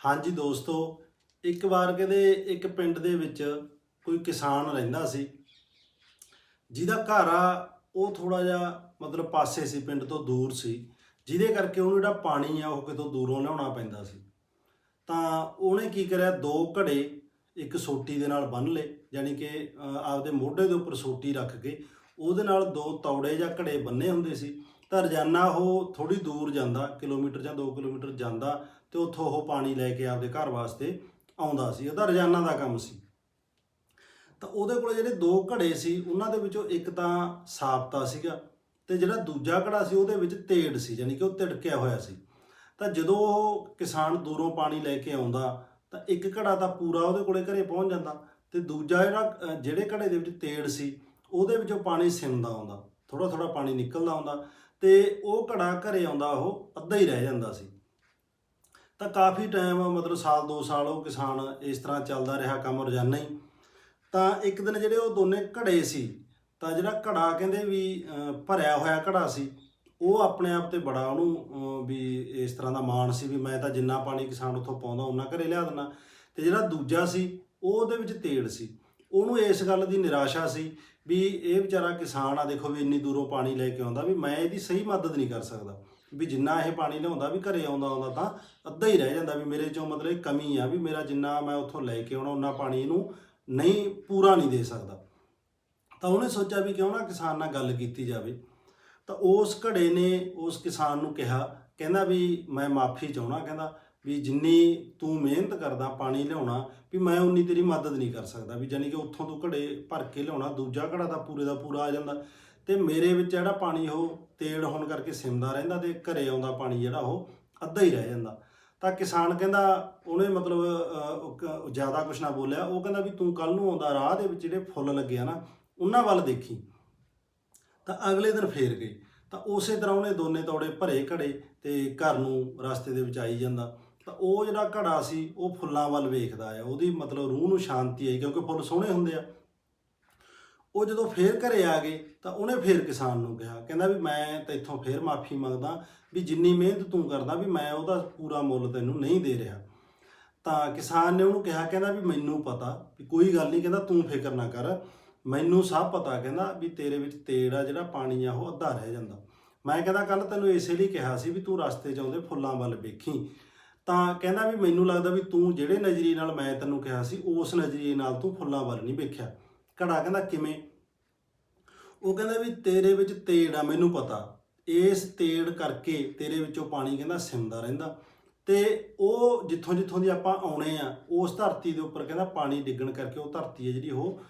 ਹਾਂਜੀ ਦੋਸਤੋ, ਇੱਕ ਵਾਰ ਕਹਿੰਦੇ ਇੱਕ ਪਿੰਡ ਦੇ ਵਿੱਚ ਕੋਈ ਕਿਸਾਨ ਰਹਿੰਦਾ ਸੀ, ਜਿਹਦਾ ਘਰ ਆ, ਉਹ ਥੋੜਾ ਜਿਹਾ ਮਤਲਬ ਪਾਸੇ ਸੀ, ਪਿੰਡ ਤੋਂ ਦੂਰ ਸੀ, ਜਿਹਦੇ ਕਰਕੇ ਉਹਨੂੰ ਜਿਹੜਾ ਪਾਣੀ ਆ, ਉਹ ਕਿਤੋਂ ਦੂਰੋਂ ਲਿਆਉਣਾ ਪੈਂਦਾ ਸੀ। ਤਾਂ ਉਹਨੇ ਕੀ ਕਰਿਆ, ਦੋ ਘੜੇ ਇੱਕ ਸੋਟੀ ਦੇ ਨਾਲ ਬੰਨ ਲਏ ਯਾਨੀ ਕਿ ਆਪਦੇ ਮੋਢੇ ਦੇ ਉੱਪਰ ਸੋਟੀ ਰੱਖ ਕੇ ਉਹਦੇ ਨਾਲ ਦੋ ਤੌੜੇ ਜਾਂ ਘੜੇ ਬੰਨੇ ਹੁੰਦੇ ਸੀ। ਤਾਂ ਰੋਜ਼ਾਨਾ ਉਹ ਥੋੜੀ ਦੂਰ ਜਾਂਦਾ, ਕਿਲੋਮੀਟਰ ਜਾਂ 2 ਕਿਲੋਮੀਟਰ ਜਾਂਦਾ ਤੇ ਉੱਥੋਂ ਉਹ ਪਾਣੀ ਲੈ ਕੇ ਆਪਦੇ ਘਰ ਵਾਸਤੇ ਆਉਂਦਾ ਸੀ। ਉਹਦਾ ਰੋਜ਼ਾਨਾ ਦਾ ਕੰਮ ਸੀ। ਤਾਂ ਉਹਦੇ ਕੋਲ ਜਿਹੜੇ ਦੋ ਘੜੇ ਸੀ, ਉਹਨਾਂ ਦੇ ਵਿੱਚੋਂ ਇੱਕ ਤਾਂ ਸਾਬਤਾ ਸੀਗਾ ਤੇ ਜਿਹੜਾ ਦੂਜਾ ਘੜਾ ਸੀ, ਉਹਦੇ ਵਿੱਚ ਤੇੜ ਸੀ ਯਾਨੀ ਕਿ ਉਹ ਤਿੜਕਿਆ ਹੋਇਆ ਸੀ। ਤਾਂ ਜਦੋਂ ਉਹ ਕਿਸਾਨ ਦੂਰੋਂ ਪਾਣੀ ਲੈ ਕੇ ਆਉਂਦਾ, ਤਾਂ ਇੱਕ ਘੜਾ ਤਾਂ ਪੂਰਾ ਉਹਦੇ ਕੋਲੇ ਘਰੇ ਪਹੁੰਚ ਜਾਂਦਾ ਤੇ ਦੂਜਾ ਜਿਹੜਾ ਜਿਹੜੇ ਘੜੇ ਦੇ ਵਿੱਚ ਤੇੜ ਸੀ, ਉਹਦੇ ਵਿੱਚੋਂ ਪਾਣੀ ਸਿੰਦਾ ਆਉਂਦਾ। ਥੋੜਾ ਥੋੜਾ ਪਾਣੀ ਨਿਕਲਦਾ ਆਉਂਦਾ ਤੇ ਉਹ ਘੜਾ ਘਰੇ ਆਉਂਦਾ, ਉਹ ਅੱਧਾ ਹੀ ਰਹਿ ਜਾਂਦਾ ਸੀ। ਤਾਂ ਕਾਫੀ ਟਾਈਮ ਮਤਲਬ ਸਾਲ 2 ਸਾਲ ਉਹ ਕਿਸਾਨ ਇਸ ਤਰ੍ਹਾਂ ਚੱਲਦਾ ਰਿਹਾ ਕੰਮ ਰੋਜ਼ਾਨਾ ਹੀ। ਤਾਂ ਇੱਕ ਦਿਨ ਜਿਹੜੇ ਉਹ ਦੋਨੇ ਘੜੇ ਸੀ, ਤਾਂ ਜਿਹੜਾ ਘੜਾ ਕਹਿੰਦੇ ਵੀ ਭਰਿਆ ਹੋਇਆ ਘੜਾ ਸੀ, ਉਹ ਆਪਣੇ ਆਪ ਤੇ ਬੜਾ ਉਹਨੂੰ ਵੀ ਇਸ ਤਰ੍ਹਾਂ ਦਾ ਮਾਣ ਸੀ ਵੀ ਮੈਂ ਤਾਂ ਜਿੰਨਾ ਪਾਣੀ ਕਿਸਾਨ ਉੱਥੋਂ ਪਾਉਂਦਾ ਉਹਨਾਂ ਘਰੇ ਲਿਆ ਦਿੰਦਾ। ਤੇ ਜਿਹੜਾ ਦੂਜਾ ਸੀ, ਉਹ ਉਹਦੇ ਵਿੱਚ ਤੇੜ ਸੀ। ਉਹਨੂੰ ਇਸ ਗੱਲ ਦੀ ਨਿਰਾਸ਼ਾ ਸੀ ਵੀ ਇਹ ਵਿਚਾਰਾ ਕਿਸਾਨ ਆ, ਦੇਖੋ ਵੀ ਇੰਨੀ ਦੂਰੋਂ ਪਾਣੀ ਲੈ ਕੇ ਆਉਂਦਾ, ਵੀ ਮੈਂ ਇਹਦੀ ਸਹੀ ਮਦਦ ਨਹੀਂ ਕਰ ਸਕਦਾ। ਵੀ ਜਿੰਨਾ ਇਹ ਪਾਣੀ ਲਿਆਉਂਦਾ, ਵੀ ਘਰੇ ਆਉਂਦਾ ਆਉਂਦਾ ਤਾਂ ਅੱਧਾ ਹੀ ਰਹਿ ਜਾਂਦਾ, ਵੀ ਮੇਰੇ ਚੋਂ ਮਤਲਬ ਕਮੀ ਆ, ਵੀ ਮੇਰਾ ਜਿੰਨਾ ਮੈਂ ਉੱਥੋਂ ਲੈ ਕੇ ਆਉਣਾ ਉਹਨਾਂ ਪਾਣੀ ਇਹਨੂੰ ਨਹੀਂ, ਪੂਰਾ ਨਹੀਂ ਦੇ ਸਕਦਾ। ਤਾਂ ਉਹਨੇ ਸੋਚਿਆ ਵੀ ਕਿਉਂ ਨਾ ਕਿਸਾਨ ਨਾਲ ਗੱਲ ਕੀਤੀ ਜਾਵੇ। ਤਾਂ ਉਸ ਘੜੇ ਨੇ ਉਸ ਕਿਸਾਨ ਨੂੰ ਕਿਹਾ, ਕਹਿੰਦਾ ਵੀ ਮੈਂ ਮਾਫੀ ਚਾਹਣਾ ਕਹਿੰਦਾ ਵੀ ਜਿੰਨੀ ਤੂੰ ਮਿਹਨਤ ਕਰਦਾ ਪਾਣੀ ਲਿਆਉਣਾ, ਵੀ ਮੈਂ ਉਨੀ ਤੇਰੀ ਮਦਦ ਨਹੀਂ ਕਰ ਸਕਦਾ, ਵੀ ਜਾਨੀ ਕਿ ਉੱਥੋਂ ਤੂੰ ਘੜੇ ਭਰ ਕੇ ਲਿਆਉਣਾ, ਦੂਜਾ ਘੜਾ ਤਾਂ ਪੂਰੇ ਦਾ ਪੂਰਾ ਆ ਜਾਂਦਾ। ਤੇ ਮੇਰੇ ਵਿੱਚ ਜਿਹੜਾ ਪਾਣੀ ਉਹ ਤੇੜ ਹੋਣ ਕਰਕੇ ਸਿਮਦਾ ਰਹਿੰਦਾ ਤੇ ਘਰੇ ਆਉਂਦਾ ਪਾਣੀ ਜਿਹੜਾ ਉਹ ਅੱਧਾ ਹੀ ਰਹਿ ਜਾਂਦਾ। ਤਾਂ ਕਿਸਾਨ ਕਹਿੰਦਾ, ਉਹਨੇ ਮਤਲਬ ਜ਼ਿਆਦਾ ਕੁਛ ਨਾ ਬੋਲਿਆ, ਉਹ ਕਹਿੰਦਾ ਵੀ ਤੂੰ ਕੱਲ ਨੂੰ ਆਉਂਦਾ ਰਾਹ ਦੇ ਵਿੱਚ ਜਿਹੜੇ ਫੁੱਲ ਲੱਗੇ ਆ ਨਾ, ਉਹਨਾਂ ਵੱਲ ਦੇਖੀ। ਤਾਂ ਅਗਲੇ ਦਿਨ ਫੇਰ ਗਏ। ਤਾਂ ਉਸੇ ਤਰ੍ਹਾਂ ਉਹਨੇ ਦੋਨੇ ਤੌੜੇ ਭਰੇ ਘੜੇ ਤੇ ਘਰ ਨੂੰ ਰਸਤੇ ਦੇ ਵਿੱਚ ਆਈ ਜਾਂਦਾ। ਤਾਂ ਉਹ ਜਿਹੜਾ ਘੜਾ ਸੀ, ਉਹ ਫੁੱਲਾਂ ਵੱਲ ਵੇਖਦਾ ਆ। ਉਹਦੀ ਮਤਲਬ ਰੂਹ ਨੂੰ ਸ਼ਾਂਤੀ ਆਈ, ਕਿਉਂਕਿ ਫੁੱਲ ਸੋਹਣੇ ਹੁੰਦੇ ਆ। ਉਹ ਜਦੋਂ ਫੇਰ ਘਰੇ ਆ ਗਏ, ਤਾਂ ਉਹਨੇ ਫੇਰ ਕਿਸਾਨ ਨੂੰ ਕਿਹਾ, ਕਹਿੰਦਾ ਵੀ ਮੈਂ ਤੇਥੋਂ ਫੇਰ ਮਾਫੀ ਮੰਗਦਾ, ਵੀ ਜਿੰਨੀ ਮਿਹਨਤ ਤੂੰ ਕਰਦਾ ਵੀ ਮੈਂ ਉਹਦਾ ਪੂਰਾ ਮੁੱਲ ਤੈਨੂੰ ਨਹੀਂ ਦੇ ਰਿਹਾ। ਤਾਂ ਕਿਸਾਨ ਨੇ ਉਹਨੂੰ ਕਿਹਾ, ਕਹਿੰਦਾ ਵੀ ਮੈਨੂੰ ਪਤਾ, ਵੀ ਕੋਈ ਗੱਲ ਨਹੀਂ, ਕਹਿੰਦਾ ਤੂੰ ਫਿਕਰ ਨਾ ਕਰ। ਮੈਨੂੰ ਸਭ ਪਤਾ, ਕਹਿੰਦਾ ਵੀ ਤੇਰੇ ਵਿੱਚ ਤੇੜ ਆ ਜਿਹੜਾ ਪਾਣੀ ਆ, ਉਹ ਅੱਧਾ ਰਹਿ ਜਾਂਦਾ। ਮੈਂ ਕਹਿੰਦਾ ਕੱਲ ਤੈਨੂੰ ਇਸੇ ਲਈ ਕਿਹਾ ਸੀ ਵੀ ਤੂੰ ਰਸਤੇ 'ਚ ਆਉਂਦੇ ਫੁੱਲਾਂ ਵੱਲ ਵੇਖੀ। ਤਾਂ ਕਹਿੰਦਾ ਵੀ ਮੈਨੂੰ ਲੱਗਦਾ ਵੀ ਤੂੰ ਜਿਹੜੇ ਨਜ਼ਰੀਏ ਨਾਲ ਮੈਂ ਤੈਨੂੰ ਕਿਹਾ ਸੀ, ਉਸ ਨਜ਼ਰੀਏ ਨਾਲ ਤੂੰ ਫੁੱਲਾਂ ਵੱਲ ਨਹੀਂ ਵੇਖਿਆ। ਘੜਾ ਕਹਿੰਦਾ, ਕਿਵੇਂ? ਉਹ ਕਹਿੰਦਾ ਵੀ ਤੇਰੇ ਵਿੱਚ ਤੇੜ ਆ, ਮੈਨੂੰ ਪਤਾ। ਇਸ ਤੇੜ ਕਰਕੇ ਤੇਰੇ ਵਿੱਚੋਂ ਪਾਣੀ ਕਹਿੰਦਾ ਸਿਮਦਾ ਰਹਿੰਦਾ। ਤੇ ਉਹ ਜਿੱਥੋਂ ਜਿੱਥੋਂ ਦੀ ਆਪਾਂ ਆਉਣੇ ਆ, ਉਸ ਧਰਤੀ ਦੇ ਉੱਪਰ ਕਹਿੰਦਾ ਪਾਣੀ ਡਿੱਗਣ ਕਰਕੇ ਉਹ ਧਰਤੀ ਹੈ ਜਿਹੜੀ ਉਹ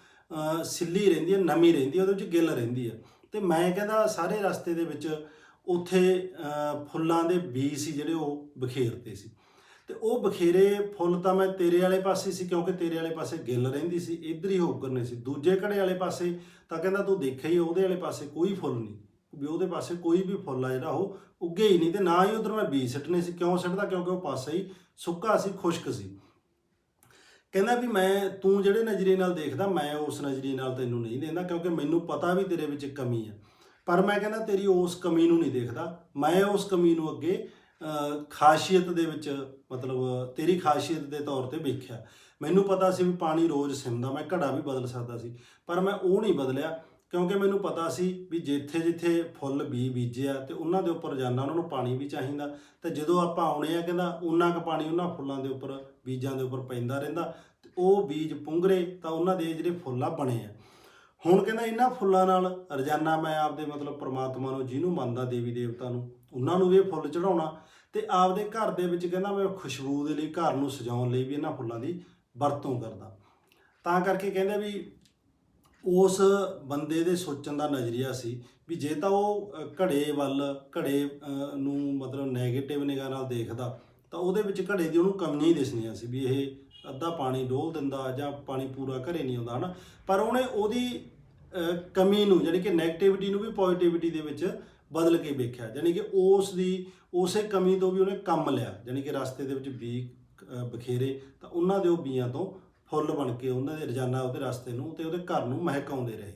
ਸਿੱਲੀ ਰਹਿੰਦੀ ਹੈ, ਨਮੀ ਰਹਿੰਦੀ ਹੈ, ਉਹਦੇ ਵਿੱਚ ਗਿੱਲ ਰਹਿੰਦੀ ਹੈ। ਤੇ ਮੈਂ ਕਹਿੰਦਾ ਸਾਰੇ ਰਸਤੇ ਦੇ ਵਿੱਚ ਉੱਥੇ ਫੁੱਲਾਂ ਦੇ ਬੀਜ ਸੀ ਜਿਹੜੇ ਉਹ ਬਖੇਰਤੇ ਸੀ। ਤੇ ਉਹ ਬਖੇਰੇ ਫੁੱਲ ਤਾਂ ਮੈਂ ਤੇਰੇ ਵਾਲੇ ਪਾਸੇ ਸੀ, ਕਿਉਂਕਿ ਤੇਰੇ ਵਾਲੇ ਪਾਸੇ ਗਿੱਲ ਰਹਿੰਦੀ ਸੀ, ਇੱਧਰ ਹੀ ਹੋਕਰ ਨੇ ਸੀ। ਦੂਜੇ ਘੜੇ ਵਾਲੇ ਪਾਸੇ ਤਾਂ ਕਹਿੰਦਾ ਤੂੰ ਦੇਖਿਆ ਹੀ ਉਹਦੇ ਵਾਲੇ ਪਾਸੇ ਕੋਈ ਫੁੱਲ ਨਹੀਂ। ਵੀ ਉਹਦੇ ਪਾਸੇ ਕੋਈ ਵੀ ਫੁੱਲ ਆ ਜਿਹੜਾ, ਉਹ ਉੱਗੇ ਹੀ ਨਹੀਂ ਤੇ ਨਾ ਹੀ ਉਧਰ ਮੈਂ ਬੀਜ ਸਿੱਟਨੇ ਸੀ। ਕਿਉਂ ਸਿੱਟਦਾ? ਕਿਉਂਕਿ ਉਹ ਪਾਸਾ ਹੀ ਸੁੱਕਾ ਸੀ, ਖੁਸ਼ਕ ਸੀ। ਕਹਿੰਦਾ ਵੀ ਮੈਂ, ਤੂੰ ਜਿਹੜੇ ਨਜ਼ਰੀਏ ਨਾਲ ਦੇਖਦਾ, ਮੈਂ ਉਸ ਨਜ਼ਰੀਏ ਨਾਲ ਤੈਨੂੰ ਨਹੀਂ ਦੇਖਦਾ ਕਿਉਂਕਿ ਮੈਨੂੰ ਪਤਾ ਵੀ ਤੇਰੇ ਵਿੱਚ ਕਮੀ ਆ। ਪਰ ਮੈਂ ਕਹਿੰਦਾ ਤੇਰੀ ਉਸ ਕਮੀ ਨੂੰ ਨਹੀਂ ਦੇਖਦਾ। ਮੈਂ ਉਸ ਕਮੀ ਨੂੰ ਅੱਗੇ ਖਾਸੀਅਤ ਦੇ ਵਿੱਚ, ਮਤਲਬ ਤੇਰੀ ਖਾਸੀਅਤ ਦੇ ਤੌਰ ਤੇ ਵੇਖਿਆ। ਮੈਨੂੰ ਪਤਾ ਸੀ ਵੀ ਪਾਣੀ ਰੋਜ਼ ਸਿਮਦਾ, ਮੈਂ ਘੜਾ ਵੀ ਬਦਲ ਸਕਦਾ ਸੀ, ਪਰ ਮੈਂ ਉਹ ਨਹੀਂ ਬਦਲਿਆ, ਕਿਉਂਕਿ ਮੈਨੂੰ ਪਤਾ ਸੀ ਵੀ ਜਿੱਥੇ ਜਿੱਥੇ ਫੁੱਲ ਬੀ ਬੀਜੇ ਆ ਤੇ ਉਹਨਾਂ ਦੇ ਉੱਪਰ ਰੋਜ਼ਾਨਾ ਉਹਨਾਂ ਨੂੰ ਪਾਣੀ ਵੀ ਚਾਹੀਦਾ। ਤੇ ਜਦੋਂ ਆਪਾਂ ਆਉਣੇ ਆ ਕਹਿੰਦਾ ਉਹਨਾਂ ਕੁ ਪਾਣੀ ਉਹਨਾਂ ਫੁੱਲਾਂ ਦੇ ਉੱਪਰ, ਬੀਜਾਂ ਦੇ ਉੱਪਰ ਪੈਂਦਾ ਰਹਿੰਦਾ, ਤੇ ਉਹ ਬੀਜ ਪੁੰਗਰੇ, ਤਾਂ ਉਹਨਾਂ ਦੇ ਜਿਹੜੇ ਫੁੱਲ ਆ ਬਣੇ ਆ। ਹੁਣ ਕਹਿੰਦਾ, ਇਹਨਾਂ ਫੁੱਲਾਂ ਨਾਲ ਰੋਜ਼ਾਨਾ ਮੈਂ ਆਪਦੇ ਮਤਲਬ ਪ੍ਰਮਾਤਮਾ ਨੂੰ, ਜਿਹਨੂੰ ਮੰਨਦਾ ਦੇਵੀ ਦੇਵਤਾ ਨੂੰ ਉਹਨਾਂ ਨੂੰ ਵੀ ਇਹ ਫੁੱਲ ਚੜਾਉਣਾ ਤੇ ਆਪਦੇ ਘਰ ਦੇ ਵਿੱਚ ਕਹਿੰਦਾ ਮੈਂ ਖੁਸ਼ਬੂ ਦੇ ਲਈ ਘਰ ਨੂੰ ਸਜਾਉਣ ਲਈ ਵੀ ਇਹਨਾਂ ਫੁੱਲਾਂ ਦੀ ਵਰਤੋਂ ਕਰਦਾ। ਤਾਂ ਕਰਕੇ ਕਹਿੰਦੇ ਵੀ ਉਸ ਬੰਦੇ ਦੇ ਸੋਚਣ ਦਾ ਨਜ਼ਰੀਆ ਸੀ ਵੀ ਜੇ ਤਾਂ ਉਹ ਘੜੇ ਵੱਲ, ਘੜੇ ਨੂੰ ਮਤਲਬ 네ਗੇਟਿਵ ਨਿਗਾਹ ਨਾਲ ਦੇਖਦਾ ਤਾਂ ਉਹਦੇ ਵਿੱਚ ਘੜੇ ਦੀ ਉਹਨੂੰ ਕਮੀਆਂ ਹੀ ਦਿਸਣੀਆਂ ਸੀ ਵੀ ਇਹ ਅੱਧਾ ਪਾਣੀ ਡੋਲ ਦਿੰਦਾ ਜਾਂ ਪਾਣੀ ਪੂਰਾ ਘਰੇ ਨਹੀਂ ਆਉਂਦਾ ਹਨਾ। ਪਰ ਉਹਨੇ ਉਹਦੀ ਕਮੀ ਨੂੰ ਯਾਨੀ ਕਿ 네ਗੇਟਿਵਿਟੀ ਨੂੰ ਵੀ ਪੋਜ਼ਿਟਿਵਿਟੀ ਦੇ ਵਿੱਚ ਬਦਲ ਕੇ ਵੇਖਿਆ ਯਾਨੀ ਕਿ ਉਸ ਦੀ ਉਸੇ ਕਮੀ ਤੋਂ ਵੀ ਉਹਨੇ ਕੰਮ ਲਿਆ ਯਾਨੀ ਕਿ ਰਸਤੇ ਦੇ ਵਿੱਚ ਬੀ ਬਖੇਰੇ, ਤਾਂ ਉਹਨਾਂ ਦੇ ਉਹ ਬੀਆਂ ਤੋਂ ਫੁੱਲ ਬਣ ਕੇ ਉਹਨਾਂ ਦੇ ਰੋਜ਼ਾਨਾ ਉਹਦੇ ਰਸਤੇ ਨੂੰ ਤੇ ਉਹਦੇ ਘਰ ਨੂੰ ਮਹਿਕਾਉਂਦੇ ਰਹੇ।